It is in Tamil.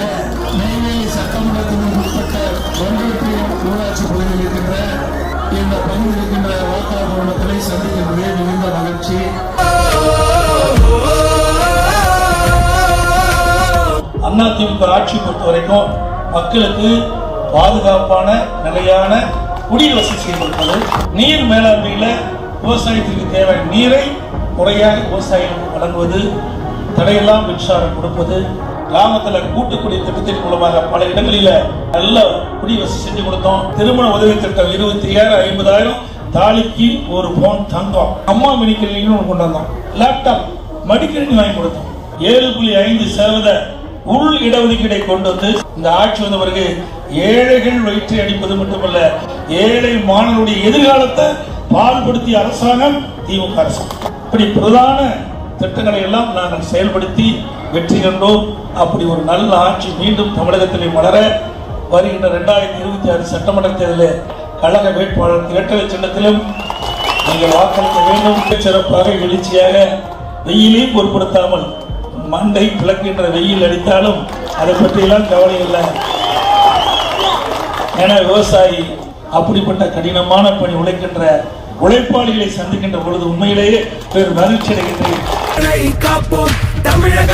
எழுச்சியாக நெய்வேலி சட்டமன்றத்திற்கு உட்பட்ட ஒன்றியத்தின் ஊராட்சி பகுதியில் இருக்கின்ற இந்த பகுதியில் இருக்கின்ற வாக்காளர்களை சந்திக்கின்றதே மிகுந்த மகிழ்ச்சி. அதிமுக ஆட்சி பொறுத்த வரைக்கும் மக்களுக்கு பாதுகாப்பான நிலையான குடிநீர் வசதி செய்து கொடுப்பது நீர் மேலாண்மையில விவசாயத்திற்கு தேவையான நீரை முறையாக விவசாயிகளுக்கு வழங்குவது தடையெல்லாம் மின்சாரம் கொடுப்பது கிராமத்துல கூட்டுக்குடி திட்டத்தின் மூலமாக பல இடங்களில நல்ல குடிவசதி செஞ்சு கொடுத்தோம். திருமண உதவி திட்டம் இருபத்தி ஏழு ஐம்பதாயிரம். தாலிக்கு ஒரு போன் தங்கம் அம்மா மினிக்கல்னு ஒன்று கொண்டு வந்தோம். லேப்டாப் மடிக்கணினி வாங்கி கொடுத்தோம். ஏழு புள்ளி ஐந்து சதவீத உள் இடஒதுக்கீடை கொண்டு வந்து இந்த ஆட்சி வந்த பிறகு ஏழைகள் வயிற்றை அடிப்பது மட்டுமல்ல ஏழை மாணவருடைய எதிர்காலத்தை பால்படுத்திய அரசாங்கம் திமுக அரசாங்கம் இப்படி பிரதான திட்டங்களை எல்லாம் நாங்கள் செயல்படுத்தி வெற்றி கண்டோம் அப்படி ஒரு நல்ல ஆட்சி மீண்டும் தமிழகத்திலே மலர வருகின்ற ரெண்டாயிரத்தி இருபத்தி ஆறு சட்டமன்ற தேர்தலில் கழக வேட்பாளர் இரட்டை சின்னத்திலும் நீங்கள் வாக்களிக்க வேண்டும். சிறப்பாக எழுச்சியாக வெயிலையும் பொருட்படுத்தாமல் மண்டை பிளக்கின்ற வெயில் அடித்தாலும் அதை பற்றியெல்லாம் கவலை இல்லை. ஏன்னா விவசாயி அப்படிப்பட்ட கடினமான பணி உழைக்கின்ற உழைப்பாளிகளை சந்திக்கின்ற பொழுது உண்மையிலேயே பெரும் மகிழ்ச்சி அடைகின்றேன். தமிழக